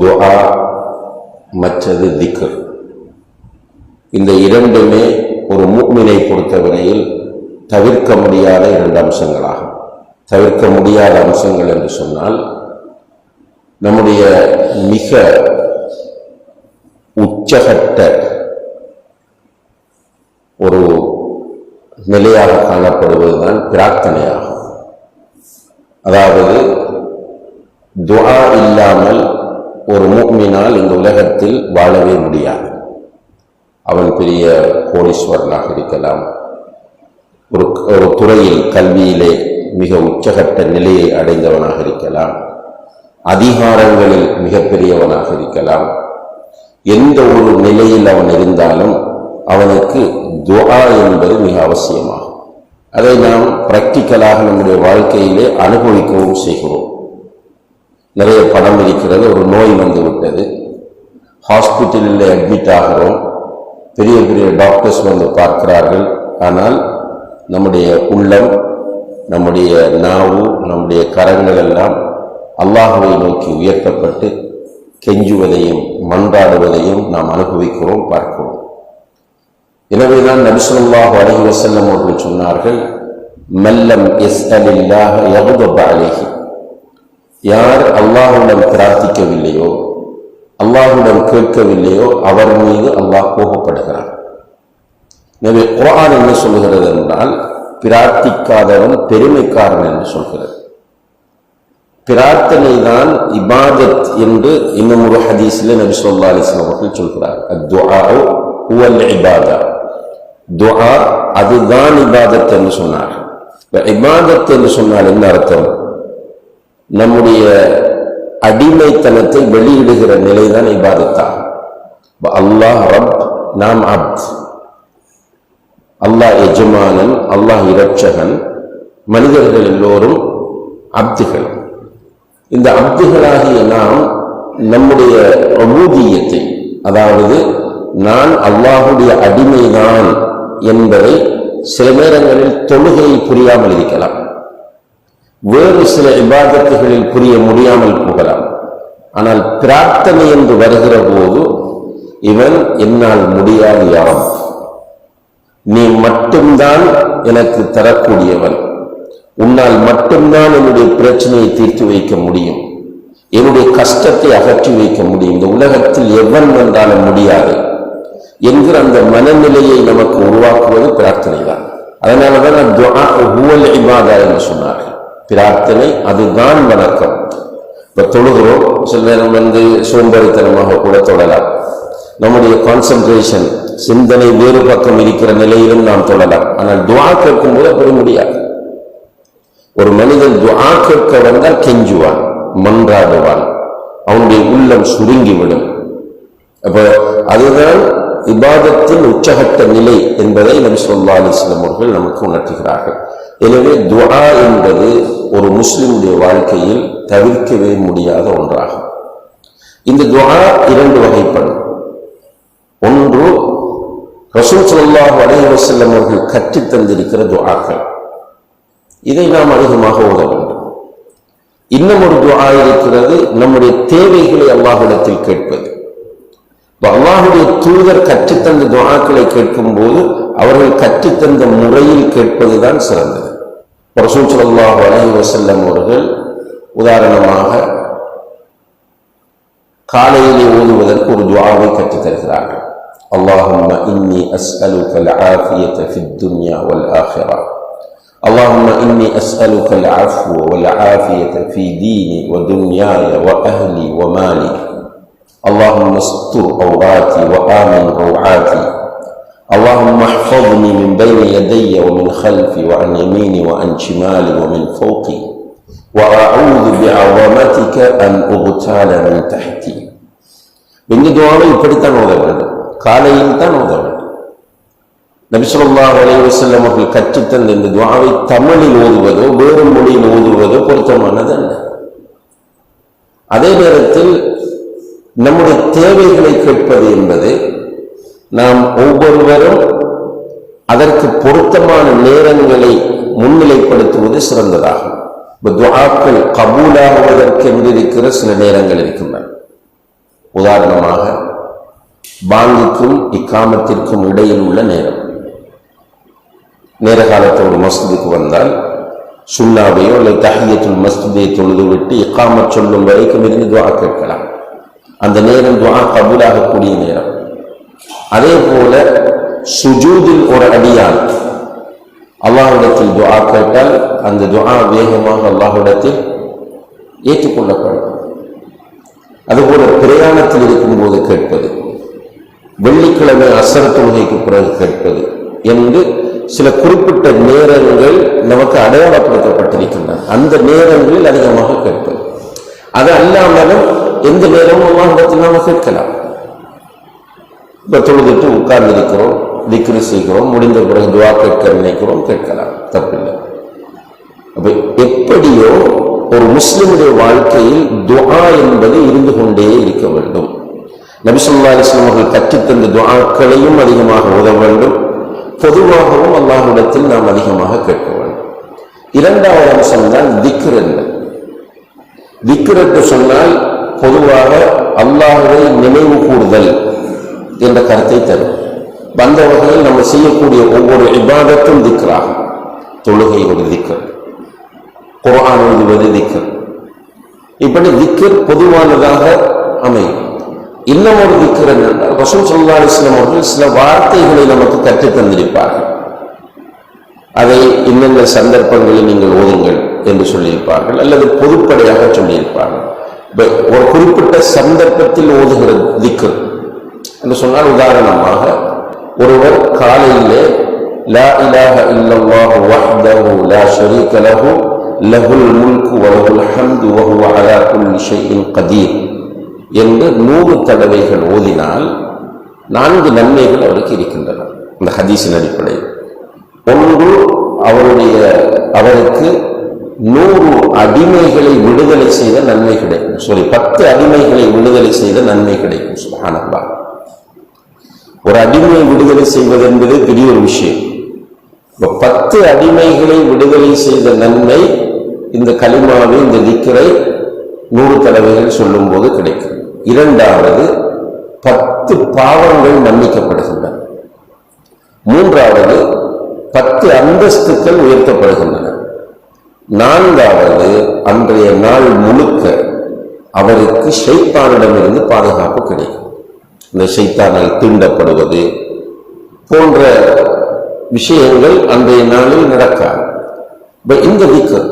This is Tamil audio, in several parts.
துஹா மற்றது திக்ர். இந்த இரண்டுமே ஒரு மூமினை பொறுத்தவரையில் தவிர்க்க முடியாத இரண்டு அம்சங்களாகும். தவிர்க்க முடியாத அம்சங்கள் என்று சொன்னால் நம்முடைய மிக உச்சகட்ட ஒரு நிலையாக காணப்படுவதுதான் பிரார்த்தனையாகும். அதாவது துவா இல்லாமல் ஒரு மூமினால் இந்த உலகத்தில் வாழவே முடியாது. அவன் பெரிய கோடீஸ்வரனாக இருக்கலாம். ஒரு ஒரு துறையில் கல்வியிலே மிக உச்சகட்ட நிலையை அடைந்தவனாக இருக்கலாம். அதிகாரங்களில் மிகப்பெரியவனாக இருக்கலாம். எந்த ஒரு நிலையில் அவன் இருந்தாலும் அவனுக்கு துவா என்பது மிக அவசியமாகும். அதை நாம் பிராக்டிக்கலாக நம்முடைய வாழ்க்கையிலே அனுபவிக்கவும் செய்கிறோம். நிறைய பணம் இருக்கிறது ஒரு நோய் வந்து விட்டது. ஹாஸ்பிட்டலில் அட்மிட் ஆகிறோம். பெரிய பெரிய டாக்டர்ஸ் வந்து பார்க்கிறார்கள். ஆனால் நம்முடைய உள்ளம் நம்முடைய நாவு நம்முடைய கரங்கள் எல்லாம் அல்லாஹுவை நோக்கி உயர்த்தப்பட்டு கெஞ்சுவதையும் மன்றாடுவதையும் நாம் அனுபவிக்கிறோம் பார்க்கிறோம். எனவேதான் நபிசுல்லாஹ் அலஹி வசல்லம் அவர்கள் சொன்னார்கள் மெல்லம் எஸ் அலில்லாக யகுதப அலைஹி. யார் அல்லாஹுடன் பிரார்த்திக்கவில்லையோ அல்லாஹுடன் கேட்கவில்லையோ அவர் மீது அல்லாஹ் கோபப்படுகிறார் எனவே குரான் என்ன சொல்கிறது என்றால் பிரார்த்திக்காதவன் பெருமைக்காரன் என்று சொல்கிறது. பிரார்த்தனை தான் இபாதத் என்று இன்னும் ஒரு ஹதீஸில் நபி சொல்லா அலிஸ்லாம் அவர்கள் சொல்கிறார். அத்துஆ இபாதா. துஆ அதுதான் இபாதத் என்று சொன்னார். இபாதத் என்று சொன்னால் என்ன அர்த்தம்? நம்முடைய அடிமைத்தனத்தை வெளியிடுகிற நிலைதான் இபாதத்தாகும் அல்லாஹ் ரப் நாம் அப்த். அல்லாஹ் எஜமானன் அல்லாஹ் இரட்சகன் மனிதர்கள் எல்லோரும் அப்துகள். இந்த அப்துகளாகிய நாம் நம்முடைய அபூதியத்தை அதாவது நான் அல்லாஹுடைய அடிமைதான் என்பதை சில நேரங்களில் தொழுகையை புரியாமல் இருக்கலாம். வேறு சில இபாதத்துகளில் புரிய முடியாமல் போகலாம். ஆனால் பிரார்த்தனை என்று வருகிற போது இவன் என்னால் முடியாது யாம் நீ மட்டும்தான் எனக்கு தரக்கூடியவன். உன்னால் மட்டும்தான் என்னுடைய பிரச்சனையை தீர்த்து வைக்க முடியும். என்னுடைய கஷ்டத்தை அகற்றி வைக்க முடியும். இந்த உலகத்தில் எவன் வந்தாலும் முடியாது என்கிற அந்த மனநிலையை நமக்கு உருவாக்குவது பிரார்த்தனை தான் அதனாலதான் ஹுவல் இபாதா என்று சொன்னார்கள். பிரார்த்தனை அதுதான் வணக்கம். இப்ப தொழுகிறோம் சில நேரம் வந்து சோம்பேறித்தனமாக கூட தொழலாம். நம்முடைய கான்சென்ட்ரேஷன் சிந்தனை வேறு பக்கம் இருக்கிற நிலையிலும் நாம் தொழலாம். ஆனால் துவா கேட்கும் போது அப்படி முடியாது ஒரு மனிதன் துவா கேட்க வந்தால் கெஞ்சுவான் மன்றாடுவான். அவனுடைய உள்ளம் சுருங்கிவிடும். அப்ப அதுதான் இபாதத்தின் உச்சகட்ட நிலை என்பதை நம் சொல்லா சில அவர்கள் நமக்கு உணர்த்துகிறார்கள். எனவே துவா என்பது ஒரு முஸ்லிமுடைய வாழ்க்கையில் தவிர்க்கவே முடியாத ஒன்றாகும். இந்த துவா இரண்டு வகைப்படும். ஒன்று ரசூல் சொல்லாஹ் அலைஹி அவர்கள் கற்றுத் தந்திருக்கிற துவாக்கள். இதை நாம் அதிகமாக ஓத வேண்டும். இன்னும் ஒரு துவா இருக்கிறது நம்முடைய தேவைகளை அல்லாஹிடத்தில் கேட்பது. அல்லாஹுடைய தூதர் கற்றுத்தந்த துவாக்களை கேட்கும் போது அவர்கள் கற்றுத்தந்த முறையில் கேட்பதுதான் சிறந்தது. ரசூல் சல்லாஹ் அலைஹி வஸல்லம் அவர்கள் உதாரணமாக காலையிலே ஓதுவதற்கு ஒரு துவாவை கற்றுத் தருகிறார்கள் اللهم إني أسألك العافية في الدنيا والآخرة اللهم إني أسألك العفو والعافية في ديني ودنياي وأهلي ومالي اللهم استر عوراتي وآمن روعاتي اللهم احفظني من بين يدي ومن خلفي وعن يميني وعن شمالي ومن فوقي وأعوذ بعظمتك أن أغتال من تحتي இந்த துவாவை இப்படித்தான் ஓத வேண்டும் காலையில் தான் ஓத வேண்டும் நபிசுல்லா அலைவசல்லம் அவர்கள் கற்றுத்தந்த இந்த துவாவை தமிழில் ஓதுவதோ வேறு மொழியில் ஓதுவதோ பொருத்தமானது அல்ல அதே நேரத்தில் நம்முடைய தேவைகளை கேட்பது என்பது நாம் ஒவ்வொருவரும் அதற்கு பொருத்தமான நேரங்களை முன்னிலைப்படுத்துவது சிறந்ததாகும் துவாக்கள் கபூலாகுவதற்கு என்று இருக்கிற சில நேரங்கள் இருக்கின்றன. உதாரணமாக பாங்கிக்கும் இக்காமத்திற்கும் இடையில் உள்ள நேரம். நேர காலத்தோடு மசூதிக்கு வந்தால் சுண்ணாவையோ அல்லது தஹியத்துல் மசூதியை தொழுதுவிட்டு விட்டு சொல்லும் வரைக்கும் இருந்து துவா கேட்கலாம். அந்த நேரம் துவா கபூலாகக்கூடிய நேரம். அதே போல சுஜூதில் ஒரு அடியால் அல்லாஹிடத்தில் துஆ கேட்டால் அந்த துஆ வேகமாக அல்லாஹிடத்தில் ஏற்றுக்கொள்ளப்படும். அதுபோல பிரயாணத்தில் இருக்கும்போது கேட்பது வெள்ளிக்கிழமை அசர தொழுகைக்கு பிறகு கேட்பது என்று சில குறிப்பிட்ட நேரங்கள் நமக்கு அடையாளப்படுத்தப்பட்டிருக்கின்றன. அந்த நேரங்களில் அதிகமாக கேட்பது. அது அல்லாமலும் எந்த நேரமும் அல்லாஹிடத்தில் நாம் கேட்கலாம். இப்போ தொழுதுட்டு உட்கார்ந்து இருக்கிறோம் திக்ரு செய்கிறோம் முடிந்த பிறகு துவா கேட்க நினைக்கிறோம் கேட்கலாம். தப்பில்லை. அப்போ எப்படியோ ஒரு முஸ்லிமுடைய வாழ்க்கையில் துவா என்பது இருந்து கொண்டே இருக்க வேண்டும். நபிசுல்லா அலிஸ்லாம் அவர்கள் கற்றுத்தந்த துவாக்களையும் அதிகமாக உத வேண்டும். பொதுவாகவும் அல்லாஹிடத்தில் நாம் அதிகமாக கேட்க வேண்டும். இரண்டாவது அம்சம் தான் திக்ர் என்ன திக்ர் என்று சொன்னால் பொதுவாக அல்லாஹ்வை நினைவு கூறுதல். என்ற கருத்தை தரும். வந்த வகையில் நம்ம செய்யக்கூடிய ஒவ்வொரு இபாதத்தும் திக்ராகும் தொழுகை ஒரு திக்கர் குரான் எழுதுவது திக்கர் இப்படி திக்கர் பொதுவானதாக அமையும். இன்னும் ஒரு திக்கர் என்னென்றால் ரசூல் சொல்லா அலிஸ்லாம் அவர்கள் சில வார்த்தைகளை நமக்கு கற்றுத் தந்திருப்பார்கள். அதை இன்னென்ன சந்தர்ப்பங்களில் நீங்கள் ஓதுங்கள் என்று சொல்லியிருப்பார்கள் அல்லது பொதுப்படையாக சொல்லியிருப்பார்கள். ஒரு குறிப்பிட்ட சந்தர்ப்பத்தில் ஓதுகிற திக்கர் என்று சொன்னால் உதாரணமாக ஒருவர் காலையிலே லா இலாஹ இல்லல்லாஹு வஹ்தஹு லா ஷரீக லஹு லஹுல் முல்கு வலஹுல் ஹம்து வஹுவ அலா குல்லி ஷைஇன் கதீர் என்று நூறு தடவைகள் ஓதினால் நான்கு நன்மைகள் அவருக்கு இருக்கின்றன. இந்த ஹதீஸின் அடிப்படையில். ஒன்று அவருடைய அவருக்கு நூறு அடிமைகளை விடுதலை செய்த நன்மை கிடைக்கும். சாரி பத்து அடிமைகளை விடுதலை செய்த நன்மை கிடைக்கும். சுபஹானல்லாஹ். ஒரு அடிமையை விடுதலை செய்வது என்பது பெரிய ஒரு விஷயம். இப்ப பத்து அடிமைகளை விடுதலை செய்த நன்மை இந்த களிமாவை இந்த நிக்கரை நூறு தடவைகள் சொல்லும் போது கிடைக்கும். இரண்டாவது பத்து பாவங்கள் மன்னிக்கப்படுகின்றன. மூன்றாவது பத்து அந்தஸ்துக்கள் உயர்த்தப்படுகின்றன. நான்காவது அன்றைய நாள் முழுக்க அவருக்கு ஷைத்தானிடமிருந்து பாதுகாப்பு கிடைக்கும். இந்த ஷைத்தானால் தீண்டப்படுவது போன்ற விஷயங்கள் அன்றைய நாளில் நடக்காது. இந்த திக்கர்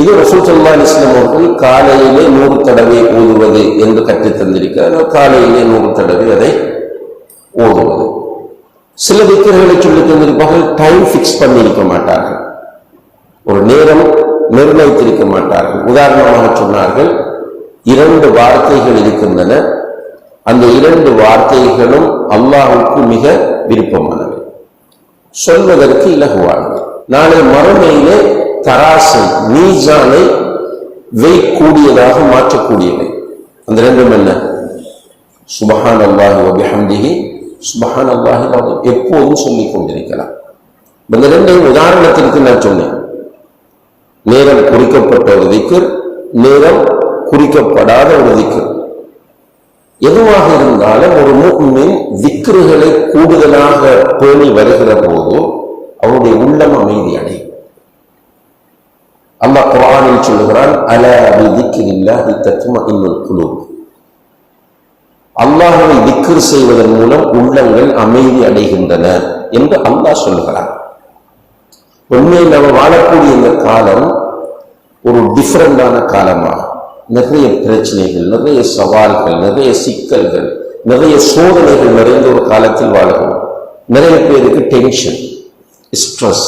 இது ரசூல் சல்லா அலிஸ்லாம் அவர்கள் காலையிலே நூறு தடவை ஓதுவது என்று கற்றுத்தந்திருக்கிறார் காலையிலே நூறு தடவை அதை ஓதுவது. சில திக்கர்களை சொல்லி தந்திருப்பார்கள் டைம் ஃபிக்ஸ் பண்ணியிருக்க மாட்டார்கள். ஒரு நேரம் நிர்ணயித்திருக்க மாட்டார்கள். உதாரணமாக சொன்னார்கள் இரண்டு வார்த்தைகள் இருக்கின்றன அந்த இரண்டு வார்த்தைகளும் அல்லாஹுக்கு மிக விருப்பமானவை. சொல்வதற்கு இலகுவானது. நாளை மறுமையிலே தராசை மீசானை வைக்கூடியதாக மாற்றக்கூடியவை. அந்த ரெண்டும் என்ன? சுபஹான் அல்லாஹி வபிஹம்திஹி சுபஹான் அல்லாஹி எப்போதும் சொல்லிக் கொண்டிருக்கலாம். இந்த ரெண்டு உதாரணத்திற்கு நான் சொன்னேன். நேரம் குறிக்கப்பட்ட ஒரு திக்கர் நேரம் குறிக்கப்படாத ஒரு திக்கர் எதுவாக இருந்தாலும் ஒரு மூமின் விக்ருகளை கூடுதலாக பேணி வருகிற போது அவருடைய உள்ளம் அமைதி அடையும். அல்லாஹ் குரானில் சொல்லுகிறான் அல பி திக்ரில்லாஹி தத்மஇன்னுல் குழு அல்லாஹ்வை திக்ர் செய்வதன் மூலம் உள்ளங்கள் அமைதி அடைகின்றன என்று அல்லாஹ் சொல்லுகிறான். உண்மையில் நம்ம வாழக்கூடிய இந்த காலம் ஒரு டிஃப்ரெண்டான காலமாக நிறைய பிரச்சனைகள் நிறைய சவால்கள் நிறைய சிக்கல்கள் நிறைய சோதனைகள் நிறைந்த ஒரு காலத்தில் வாழ்கிறோம். நிறைய பேருக்கு டென்ஷன் ஸ்ட்ரெஸ்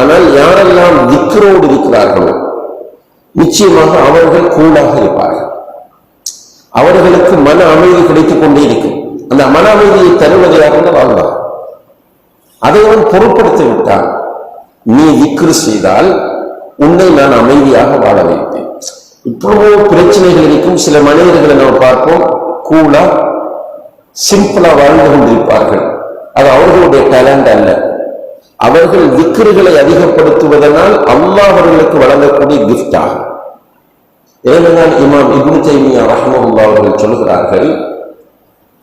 ஆனால் யாரெல்லாம் திக்கரோடு இருக்கிறார்களோ நிச்சயமாக அவர்கள் கூலாக இருப்பார்கள். அவர்களுக்கு மன அமைதி கிடைத்துக் கொண்டே இருக்கும். அந்த மன அமைதியை தருவதையாக வாழ்வார். அதை அவன் பொருட்படுத்தி விட்டான். நீ திக்ரு செய்தால் உன்னை நான் அமைதியாக வாழ வைப்பேன். இவ்வளவு பிரச்சனைகள் இருக்கும் சில மனிதர்களை நாம் பார்ப்போம். கூலா சிம்பிளா வாழ்ந்து கொண்டிருப்பார்கள். அது அவர்களுடைய டேலண்ட் அல்ல. அவர்கள் விக்கிரிகளை அதிகப்படுத்துவதனால் அல்லாஹ் அவர்களுக்கு வழங்கக்கூடிய கிஃப்ட் ஆகும். ஏனென்றால் இமாம் இப்னு தைமியா ரஹ்மஹுல்லா அவர்கள் சொல்லுகிறார்கள்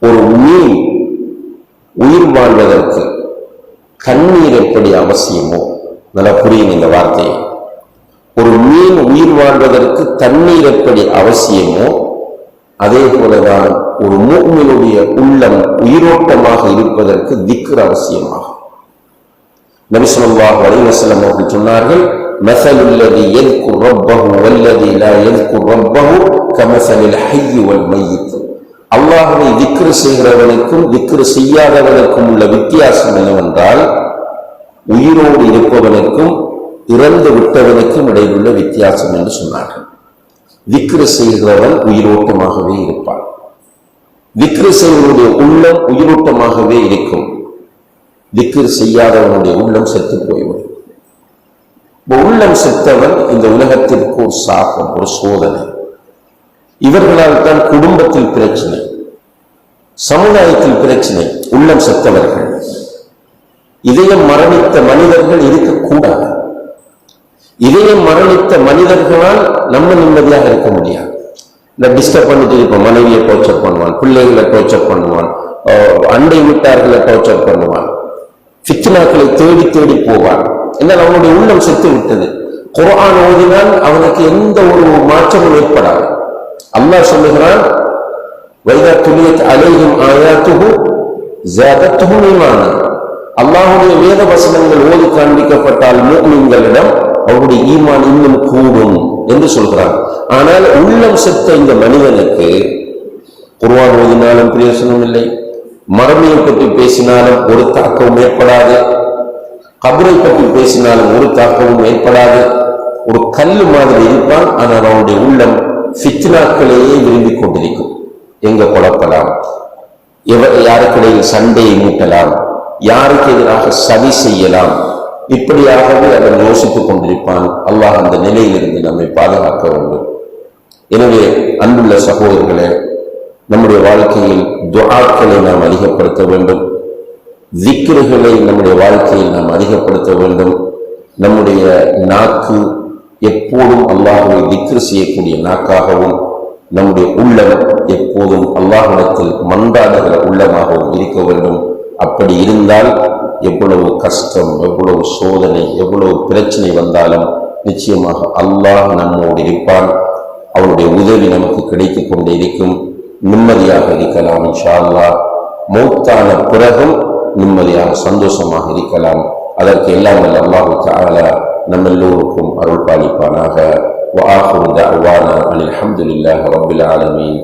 ஒரு மீன் உயிர் வாழ்வதற்கு கண்ணீர் எப்படி அவசியமோ? நல்லா புரியும் இந்த வார்த்தையை. ஒரு மீன் உயிர் வாழ்வதற்கு தண்ணீர் எப்படி அவசியமோ அதே போலதான் ஒரு மூமினுடைய உள்ளம் உயிரோட்டமாக இருப்பதற்கு திக்ர் அவசியமாகும். நபி ஸல்லல்லாஹு அவர்கள் சொன்னார்கள் மஸலுல்லதி யذ்குர் ரப்பஹு வல்லதி லா யذ்குர் ரப்பஹு கமஸலில் ஹய்ய் வல் மய்யித். அல்லாஹ்வை திக்ர் செய்கிறவனுக்கும் திக்கர் செய்யாதவனுக்கும் உள்ள வித்தியாசம் என்னவென்றால் உயிரோடு இருப்பவனுக்கும் இறந்து விட்டவனுக்கும் இடையுள்ள வித்தியாசம் என்று சொன்னார்கள். திக்ரு செய்கிறவன் உயிரோட்டமாகவே இருப்பான். திக்ரு செய்வனுடைய உள்ளம் உயிரோட்டமாகவே இருக்கும். திக்ரு செய்யாதவனுடைய உள்ளம் செத்து போய்விடும். உள்ளம் செத்தவன் இந்த உலகத்திற்கு ஒரு சாபம் ஒரு சோதனை. இவர்களால் தான் குடும்பத்தில் பிரச்சனை சமுதாயத்தில் பிரச்சனை உள்ளம் செத்தவர்கள். இதயம் மரணித்த மனிதர்கள் இருக்கக்கூடாது. இதையும் மரணித்த மனிதர்களால் நம்ம நிம்மதியாக இருக்க முடியாது. இந்த டிஸ்டர்ப் பண்ணிட்டு இப்போ மனைவியை டோர்ச்சர் பண்ணுவான் பிள்ளைகளை டோர்ச்சர் பண்ணுவான் அண்டை விட்டார்களை டோர்ச்சர் பண்ணுவான் ஃபித்னாக்களை தேடி தேடி போவான். என்னால் அவனுடைய உள்ளம் செத்து விட்டது. குரான் ஓதினால் அவனுக்கு எந்த ஒரு மாற்றமும் ஏற்படாது. அல்லாஹ் சொல்லுகிறான் வைதா துணியத் அலையும் ஆயாத்துகு ஜாதத்துகும் அல்லாஹுடைய வேத வசனங்கள் ஓதி காண்பிக்கப்பட்டால் மூமின்களிடம் அவருடைய ஈமான் இன்னும் கூடும் என்று சொல்கிறான் ஆனால் உள்ளம் செத்த இந்த மனிதனுக்கு குருவான் ஓதினாலும் பிரயோசனம் இல்லை. மரமையை பற்றி பேசினாலும் ஒரு தாக்கமும் ஏற்படாது. கபரை பற்றி பேசினாலும் ஒரு தாக்கமும் ஏற்படாது. ஒரு கல் மாதிரி இருப்பான் ஆனால் அவனுடைய உள்ளம் ஃபித்னாக்களையே விரும்பிக் கொண்டிருக்கும். எங்க குழப்பலாம்? யாருக்கிடையில் சண்டையை மூட்டலாம்? யாருக்கு எதிராக சதி செய்யலாம்? இப்படியாகவே அவன் யோசித்துக் கொண்டிருப்பான். அல்லாஹ் அந்த நிலையிலிருந்து நம்மை பாதுகாக்க வேண்டும். எனவே அன்புள்ள சகோதரர்களே நம்முடைய வாழ்க்கையில் துவாக்களை நாம் அதிகப்படுத்த வேண்டும். திக்ருகளை நம்முடைய வாழ்க்கையில் நாம் அதிகப்படுத்த வேண்டும். நம்முடைய நாக்கு எப்போதும் அல்லாஹுவை திக்ரு செய்யக்கூடிய நாக்காகவும் நம்முடைய உள்ளம் எப்போதும் அல்லாஹிடத்தில் மன்றாடுகிற உள்ளமாகவும் இருக்க வேண்டும். அப்படி இருந்தால் எவ்வளவு கஷ்டம் எவ்வளவு சோதனை எவ்வளவு பிரச்சனை வந்தாலும் நிச்சயமாக அல்லாஹ் நம்மோடு இருப்பான். அவனுடைய உதவி நமக்கு கிடைத்து கொண்டே இருக்கும். நிம்மதியாக இருக்கலாம் இன்ஷா மூத்தான பிறகும் நிம்மதியாக சந்தோஷமாக இருக்கலாம். அதற்கு எல்லாம் அல்ல அல்லாஹு நம்ம எல்லோருக்கும் அருள் பாலிப்பானாக வாஹு தாவானா அலி அஹமதுல்லாஹ் ரபுல் ஆலமீன்.